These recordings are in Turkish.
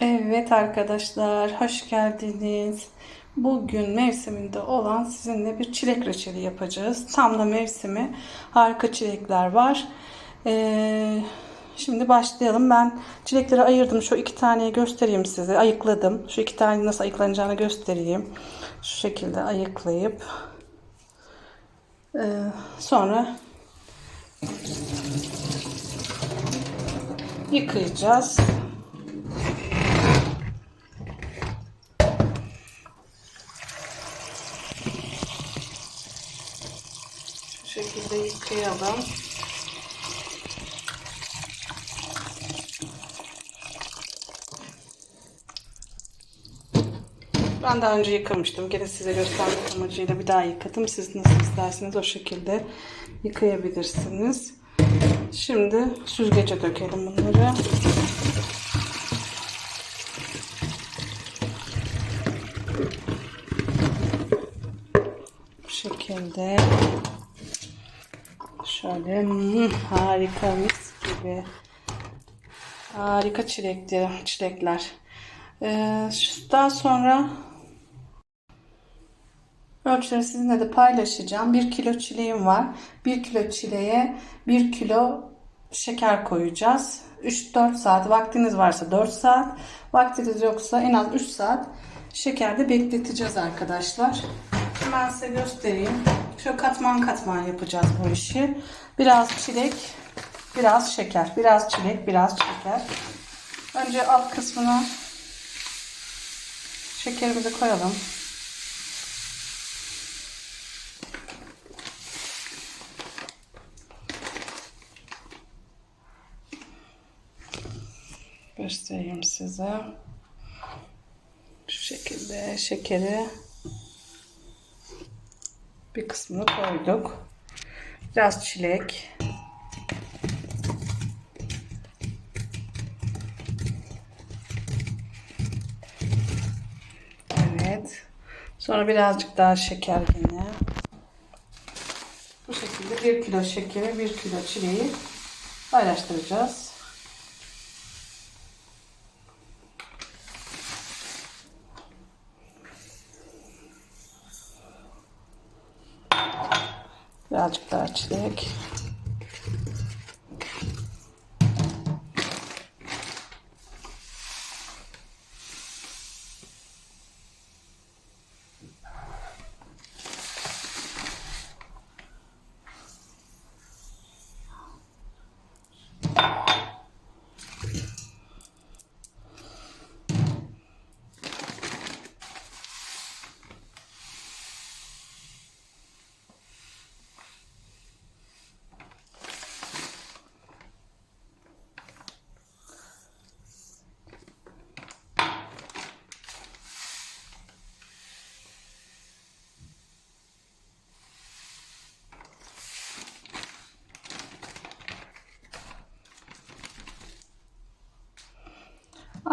Evet arkadaşlar, hoş geldiniz. Bugün mevsiminde olan sizinle bir çilek reçeli yapacağız. Tam da mevsimi harika çilekler var. Ee, şimdi başlayalım. Ben çilekleri ayırdım. Şu iki taneyi göstereyim size. Ayıkladım. Şu iki tane nasıl ayıklanacağını göstereyim. Şu şekilde ayıklayıp ee, sonra yıkayacağız. Şu şekilde yıkayalım. Ben daha önce yıkamıştım. Gene size göstermek amacıyla bir daha yıkadım. Siz nasıl isterseniz o şekilde yıkayabilirsiniz. Şimdi süzgece dökelim bunları. Bu şekilde. Şöyle hmm, harika mis gibi. Harika çilekli çilekler. Ee, daha sonra ölçüleri sizinle de paylaşacağım. 1 kilo çileğim var. 1 kilo çileğe 1 kilo şeker koyacağız. 3-4 saat vaktiniz varsa 4 saat vaktiniz yoksa en az 3 saat şekerde bekleteceğiz arkadaşlar. Hemen size göstereyim. Şöyle katman katman yapacağız bu işi. Biraz çilek, biraz şeker. Biraz çilek, biraz şeker. Önce alt kısmına şekerimizi koyalım. Göstereyim size. Şu şekilde şekeri bir kısmını koyduk. Biraz çilek. Evet. Sonra birazcık daha şeker yine. Bu şekilde 1 kilo şekeri, 1 kilo çileği paylaştıracağız. Birazcık daha çilek.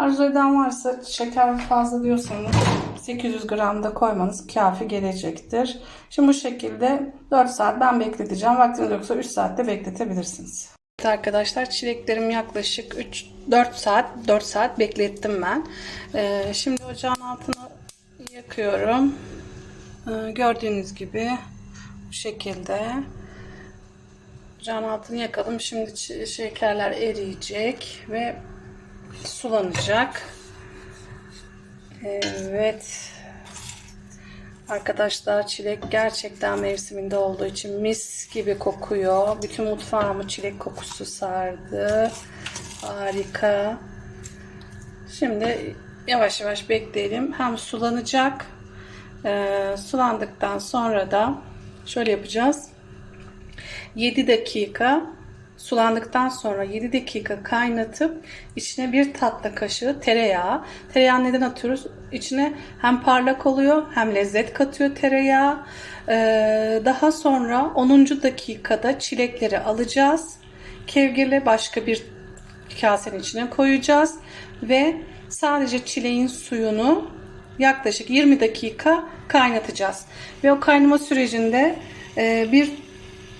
Arzu eden varsa şeker fazla diyorsanız 800 gram da koymanız kafi gelecektir. Şimdi bu şekilde 4 saat ben bekleteceğim. Vaktiniz yoksa 3 saatte bekletebilirsiniz. Evet arkadaşlar çileklerim yaklaşık 3 4 saat 4 saat beklettim ben. Ee, şimdi ocağın altını yakıyorum. Ee, gördüğünüz gibi bu şekilde ocağın altını yakalım. Şimdi şekerler eriyecek ve sulanacak. Evet. Arkadaşlar çilek gerçekten mevsiminde olduğu için mis gibi kokuyor. Bütün mutfağımı çilek kokusu sardı. Harika. Şimdi yavaş yavaş bekleyelim. Hem sulanacak. Ee, sulandıktan sonra da şöyle yapacağız. 7 dakika sulandıktan sonra 7 dakika kaynatıp içine bir tatlı kaşığı tereyağı. Tereyağı neden atıyoruz? İçine hem parlak oluyor hem lezzet katıyor tereyağı. Ee, daha sonra 10. dakikada çilekleri alacağız. Kevgirle başka bir kasenin içine koyacağız ve sadece çileğin suyunu yaklaşık 20 dakika kaynatacağız. Ve o kaynama sürecinde e, bir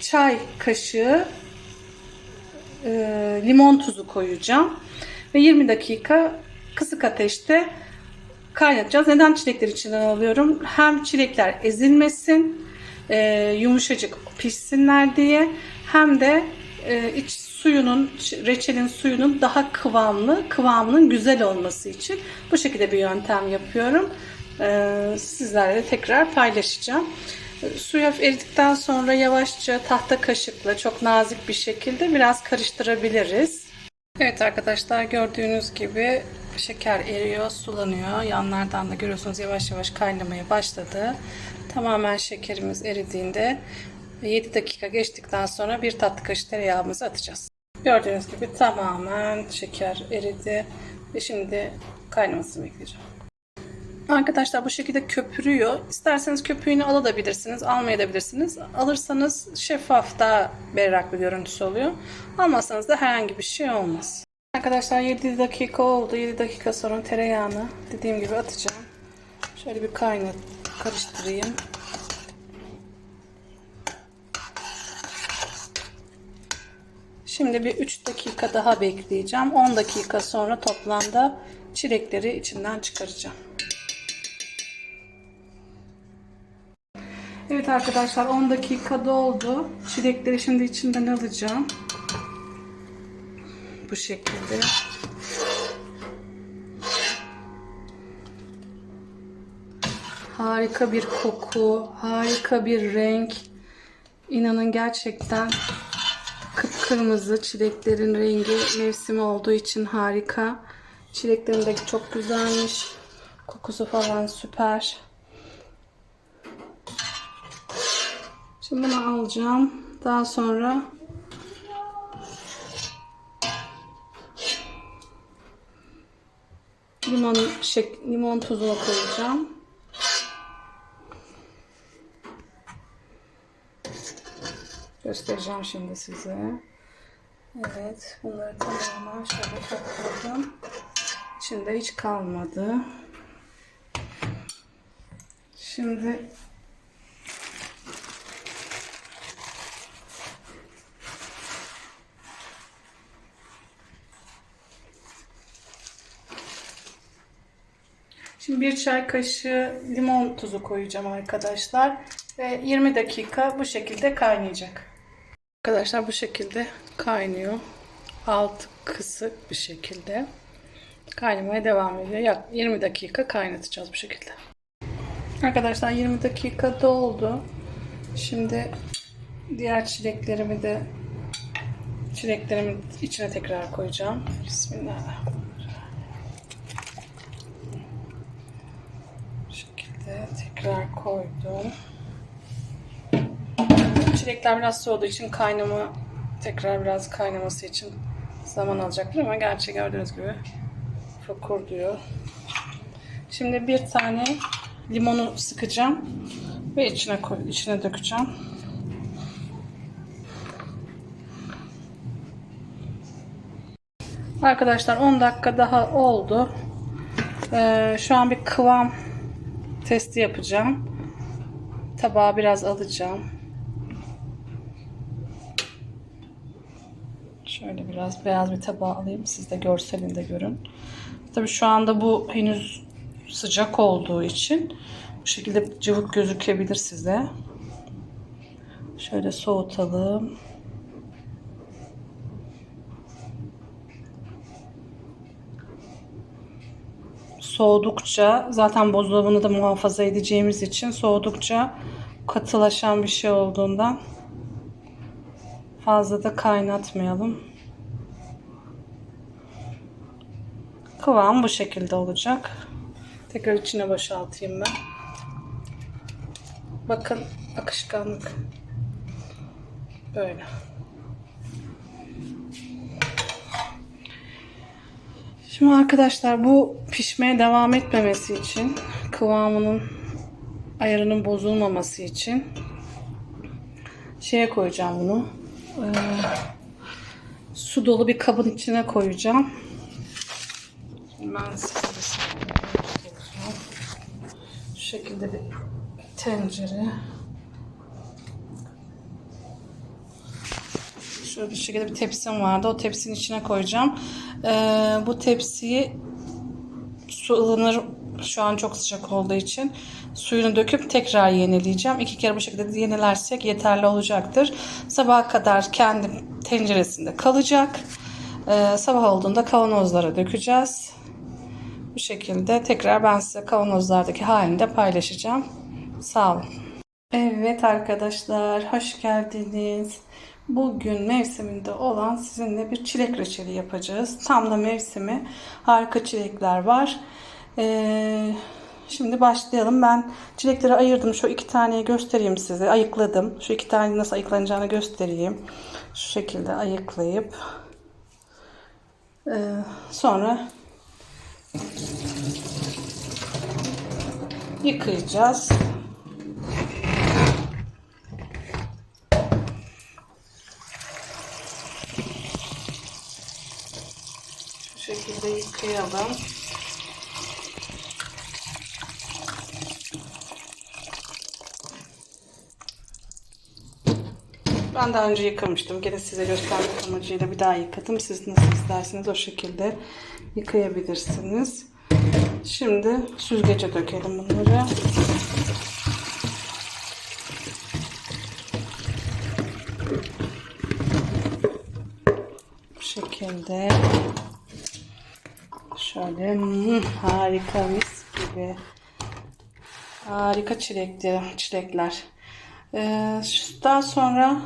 çay kaşığı e, limon tuzu koyacağım. Ve 20 dakika kısık ateşte kaynatacağız. Neden çilekler içinden alıyorum? Hem çilekler ezilmesin, e, yumuşacık pişsinler diye hem de e, iç suyunun, reçelin suyunun daha kıvamlı, kıvamının güzel olması için bu şekilde bir yöntem yapıyorum. E, sizlerle tekrar paylaşacağım. Hafif eridikten sonra yavaşça tahta kaşıkla çok nazik bir şekilde biraz karıştırabiliriz. Evet arkadaşlar gördüğünüz gibi şeker eriyor, sulanıyor. Yanlardan da görüyorsunuz yavaş yavaş kaynamaya başladı. Tamamen şekerimiz eridiğinde 7 dakika geçtikten sonra bir tatlı kaşığı tereyağımızı atacağız. Gördüğünüz gibi tamamen şeker eridi ve şimdi kaynamasını bekleyeceğim. Arkadaşlar bu şekilde köpürüyor. İsterseniz köpüğünü alabilirsiniz, almayabilirsiniz. Alırsanız şeffaf daha berrak bir görüntüsü oluyor. Almazsanız da herhangi bir şey olmaz. Arkadaşlar 7 dakika oldu. 7 dakika sonra tereyağını dediğim gibi atacağım. Şöyle bir kaynat, karıştırayım. Şimdi bir 3 dakika daha bekleyeceğim. 10 dakika sonra toplamda çilekleri içinden çıkaracağım. Evet arkadaşlar 10 dakika doldu. Çilekleri şimdi içinden alacağım. Bu şekilde. Harika bir koku, harika bir renk. İnanın gerçekten kıpkırmızı çileklerin rengi mevsimi olduğu için harika. Çileklerin de çok güzelmiş. Kokusu falan süper. Şimdi bunu alacağım. Daha sonra limon şek limon tuzunu koyacağım. Göstereceğim şimdi size. Evet, bunları tamamen şöyle topladım. İçinde hiç kalmadı. Şimdi Şimdi bir çay kaşığı limon tuzu koyacağım arkadaşlar. Ve 20 dakika bu şekilde kaynayacak. Arkadaşlar bu şekilde kaynıyor. Alt kısık bir şekilde. Kaynamaya devam ediyor. Yak 20 dakika kaynatacağız bu şekilde. Arkadaşlar 20 dakika doldu. Şimdi diğer çileklerimi de çileklerimin içine tekrar koyacağım. Bismillahirrahmanirrahim. Bu şekilde tekrar koydum. Çilekler biraz soğuduğu için kaynama tekrar biraz kaynaması için zaman alacaktır ama gerçi gördüğünüz gibi fokur diyor. Şimdi bir tane limonu sıkacağım ve içine koy, içine dökeceğim. Arkadaşlar 10 dakika daha oldu. Ee, şu an bir kıvam testi yapacağım. Tabağa biraz alacağım. Şöyle biraz beyaz bir tabağa alayım. Siz de görselinde görün. Tabii şu anda bu henüz sıcak olduğu için bu şekilde cıvık gözükebilir size. Şöyle soğutalım. Soğudukça zaten buzdolabını da muhafaza edeceğimiz için soğudukça katılaşan bir şey olduğundan fazla da kaynatmayalım. Kıvam bu şekilde olacak. Tekrar içine boşaltayım ben. Bakın akışkanlık. Böyle. Şimdi arkadaşlar bu pişmeye devam etmemesi için kıvamının ayarının bozulmaması için şeye koyacağım bunu. Ee, su dolu bir kabın içine koyacağım. Şimdi ben. Şu şekilde bir tencere. Şöyle bir şekilde bir tepsim vardı. O tepsinin içine koyacağım. Ee, bu tepsiyi su ılınır şu an çok sıcak olduğu için suyunu döküp tekrar yenileyeceğim. İki kere bu şekilde yenilersek yeterli olacaktır. Sabaha kadar kendi tenceresinde kalacak. Ee, sabah olduğunda kavanozlara dökeceğiz. Bu şekilde tekrar ben size kavanozlardaki halini de paylaşacağım. Sağ olun. Evet arkadaşlar hoş geldiniz. Bugün mevsiminde olan sizinle bir çilek reçeli yapacağız. Tam da mevsimi harika çilekler var. Ee, şimdi başlayalım. Ben çilekleri ayırdım. Şu iki taneyi göstereyim size. Ayıkladım. Şu iki tane nasıl ayıklanacağını göstereyim. Şu şekilde ayıklayıp ee, sonra yıkayacağız. Şekilde yıkayalım. Ben daha önce yıkamıştım. Gene size göstermek amacıyla bir daha yıkadım. Siz nasıl isterseniz o şekilde yıkayabilirsiniz. Şimdi süzgece dökelim bunları. Bu şekilde. Şöyle hmm, harika mis gibi. Harika çilekli çilekler. Ee, daha sonra